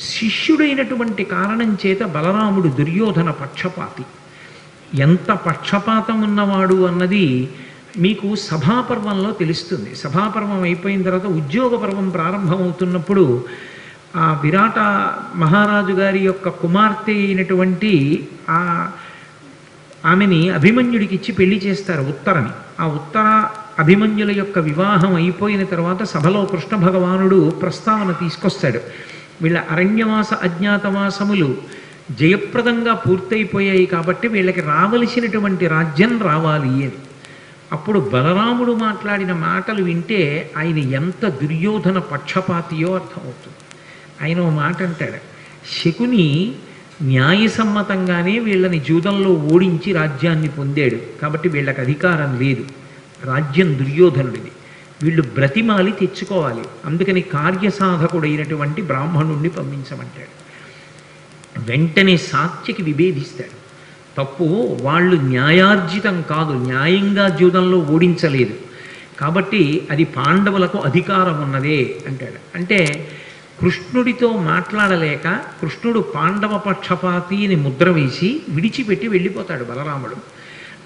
శిష్యుడైనటువంటి కారణం చేత బలరాముడు దుర్యోధన పక్షపాతి. ఎంత పక్షపాతం ఉన్నవాడు అన్నది మీకు సభాపర్వంలో తెలుస్తుంది. సభాపర్వం అయిపోయిన తర్వాత ఉద్యోగ పర్వం ప్రారంభమవుతున్నప్పుడు ఆ విరాట మహారాజు గారి యొక్క కుమార్తె అయినటువంటి ఆ ఆమెని అభిమన్యుడికి ఇచ్చి పెళ్ళి చేస్తారు ఉత్తరని. ఆ ఉత్తర అభిమన్యుల యొక్క వివాహం అయిపోయిన తర్వాత సభలో కృష్ణ భగవానుడు ప్రస్తావన తీసుకొస్తాడు. వీళ్ళ అరణ్యవాస అజ్ఞాతవాసములు జయప్రదంగా పూర్తయిపోయాయి కాబట్టి వీళ్ళకి రావలసినటువంటి రాజ్యం రావాలి అని. అప్పుడు బలరాముడు మాట్లాడిన మాటలు వింటే ఆయన ఎంత దుర్యోధన పక్షపాతియో అర్థమవుతుంది. ఆయన ఓ మాట అంటాడు శకుని న్యాయసమ్మతంగానే వీళ్ళని జూదంలో ఓడించి రాజ్యాన్ని పొందాడు కాబట్టి వీళ్ళకి అధికారం లేదు. రాజ్యం దుర్యోధనుడిది. వీళ్ళు బ్రతిమాలి తెచ్చుకోవాలి. అందుకని కార్యసాధకుడైనటువంటి బ్రాహ్మణుణ్ణి పంపించమంటాడు. వెంటనే సాత్యకి విభేదిస్తాడు. తప్పు వాళ్ళు న్యాయార్జితం కాదు న్యాయంగా జూదంలో ఓడించలేదు. కాబట్టి అది పాండవులకు అధికారం ఉన్నదే అంటాడు. అంటే కృష్ణుడితో మాట్లాడలేక కృష్ణుడు పాండవ పక్షపాతి అని ముద్ర వేసి విడిచిపెట్టి వెళ్ళిపోతాడు బలరాముడు.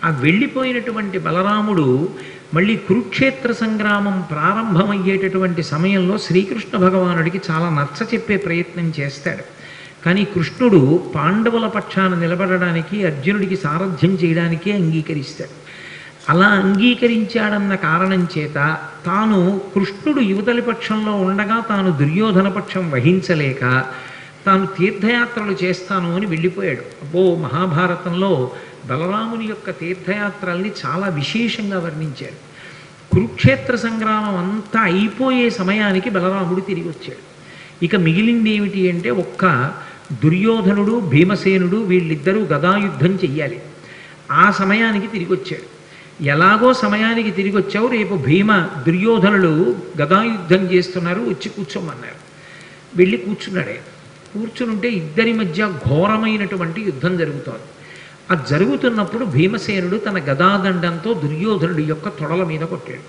ఆ వెళ్ళిపోయినటువంటి బలరాముడు మళ్ళీ కురుక్షేత్ర సంగ్రామం ప్రారంభమయ్యేటటువంటి సమయంలో శ్రీకృష్ణ భగవానుడికి చాలా నచ్చ చెప్పే ప్రయత్నం చేస్తాడు. కానీ కృష్ణుడు పాండవుల పక్షాన నిలబడడానికి అర్జునుడికి సారథ్యం చేయడానికే అంగీకరిస్తాడు. అలా అంగీకరించాడన్న కారణం చేత తాను కృష్ణుడు యువతలి పక్షంలో ఉండగా తాను దుర్యోధన పక్షం వహించలేక తాను తీర్థయాత్రలు చేస్తాను అని వెళ్ళిపోయాడు. అబ్బో మహాభారతంలో బలరాముని యొక్క తీర్థయాత్రల్ని చాలా విశేషంగా వర్ణించారు కురుక్షేత్ర సంగ్రామం అంతా అయిపోయే సమయానికి బలరాముడు తిరిగి వచ్చాడు. ఇక మిగిలింది ఏమిటి అంటే ఒక్క దుర్యోధనుడు భీమసేనుడు వీళ్ళిద్దరూ గదాయుద్ధం చెయ్యాలి. ఆ సమయానికి తిరిగి వచ్చాడు. ఎలాగో సమయానికి తిరిగి వచ్చావు రేపు భీమ దుర్యోధనులు గదాయుద్ధం చేస్తున్నారు వచ్చి కూర్చోమన్నారు. వెళ్ళి కూర్చున్నాడే. కూర్చునుంటే ఇద్దరి మధ్య ఘోరమైనటువంటి యుద్ధం జరుగుతోంది. అది జరుగుతున్నప్పుడు భీమసేనుడు తన గదాదండంతో దుర్యోధనుడి యొక్క తొడల మీద కొట్టాడు.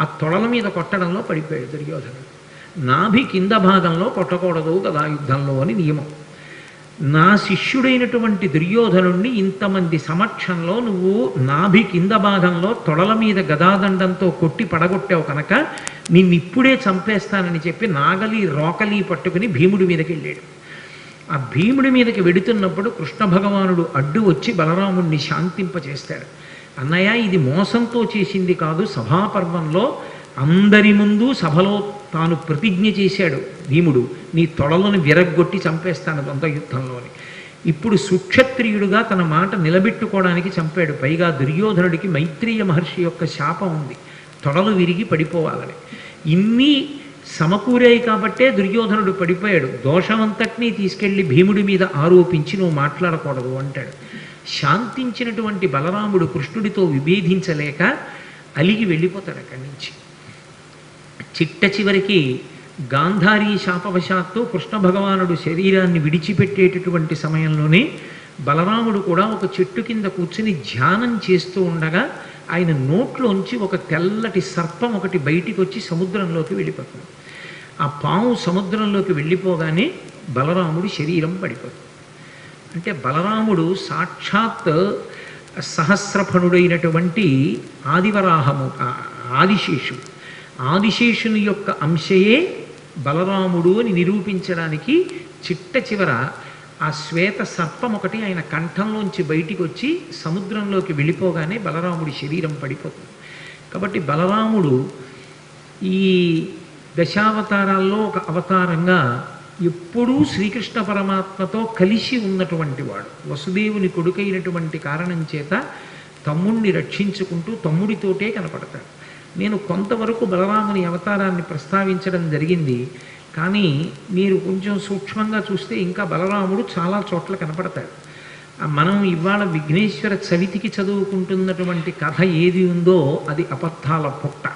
ఆ తొడల మీద కొట్టడంలో పడిపోయాడు దుర్యోధనుడు. నాభి కింద భాగంలో కొట్టకూడదు గదాయుద్ధంలో అని నియమం. నా శిష్యుడైనటువంటి దుర్యోధనుణ్ణి ఇంతమంది సమక్షంలో నువ్వు నాభి కింద భాగంలో తొడల మీద గదాదండంతో కొట్టి పడగొట్టావు కనుక నిన్నిప్పుడే చంపేస్తానని చెప్పి నాగలి రోకలి పట్టుకుని భీముడి మీదకి వెళ్ళాడు. ఆ భీముడి మీదకి వెడుతున్నప్పుడు కృష్ణ భగవానుడు అడ్డు వచ్చి బలరాముణ్ణి శాంతింపచేస్తాడు. అన్నయ్య ఇది మోసంతో చేసింది కాదు. సభాపర్వంలో అందరి ముందు సభలో తాను ప్రతిజ్ఞ చేశాడు. భీముడు నీ తొడలను విరగ్గొట్టి చంపేస్తాను దొంత యుద్ధంలోని. ఇప్పుడు సుక్షత్రియుడుగా తన మాట నిలబెట్టుకోవడానికి చంపాడు. పైగా దుర్యోధనుడికి మైత్రేయ మహర్షి యొక్క శాపం ఉంది. తొడలు విరిగి పడిపోవాలని. ఇన్ని సమకూరాయి కాబట్టే దుర్యోధనుడు పడిపోయాడు. దోషమంతటినీ తీసుకెళ్ళి భీముడి మీద ఆరోపించి నువ్వు మాట్లాడకూడదు అంటాడు. శాంతించినటువంటి బలరాముడు కృష్ణుడితో విభేదించలేక అలిగి వెళ్ళిపోతాడు అక్కడి నుంచి. చిట్ట చివరికి గాంధారీ శాపవశాత్తు కృష్ణ భగవానుడు శరీరాన్ని విడిచిపెట్టేటటువంటి సమయంలోనే బలరాముడు కూడా ఒక చెట్టు కింద కూర్చుని ధ్యానం చేస్తూ ఉండగా ఆయన నోట్లోంచి ఒక తెల్లటి సర్పం ఒకటి బయటికి వచ్చి సముద్రంలోకి వెళ్ళిపోతుంది. ఆ పాము సముద్రంలోకి వెళ్ళిపోగానే బలరాముడి శరీరం పడిపోతుంది. అంటే బలరాముడు సాక్షాత్ సహస్రఫణుడైనటువంటి ఆదివరాహము ఆదిశేషుడు ఆదిశేషుని యొక్క అంశయే బలరాముడు అని నిరూపించడానికి చిట్ట చివర ఆ శ్వేత సర్పం ఒకటి ఆయన కంఠంలోంచి బయటికి వచ్చి సముద్రంలోకి వెళ్ళిపోగానే బలరాముడి శరీరం పడిపోతుంది. కాబట్టి బలరాముడు ఈ దశావతారాల్లో ఒక అవతారంగా ఎప్పుడూ శ్రీకృష్ణ పరమాత్మతో కలిసి ఉన్నటువంటి వాడు. వసుదేవుని కొడుకైనటువంటి కారణం చేత తమ్ముణ్ణి రక్షించుకుంటూ తమ్ముడితోటే కనపడతాడు. నేను కొంతవరకు బలరాముని అవతారాన్ని ప్రస్తావించడం జరిగింది. కానీ మీరు కొంచెం సూక్ష్మంగా చూస్తే ఇంకా బలరాముడు చాలా చోట్ల కనపడతాడు. మనం ఇవాళ విఘ్నేశ్వర చవితికి చదువుకుంటున్నటువంటి కథ ఏది ఉందో అది అబద్ధాల పుట్ట.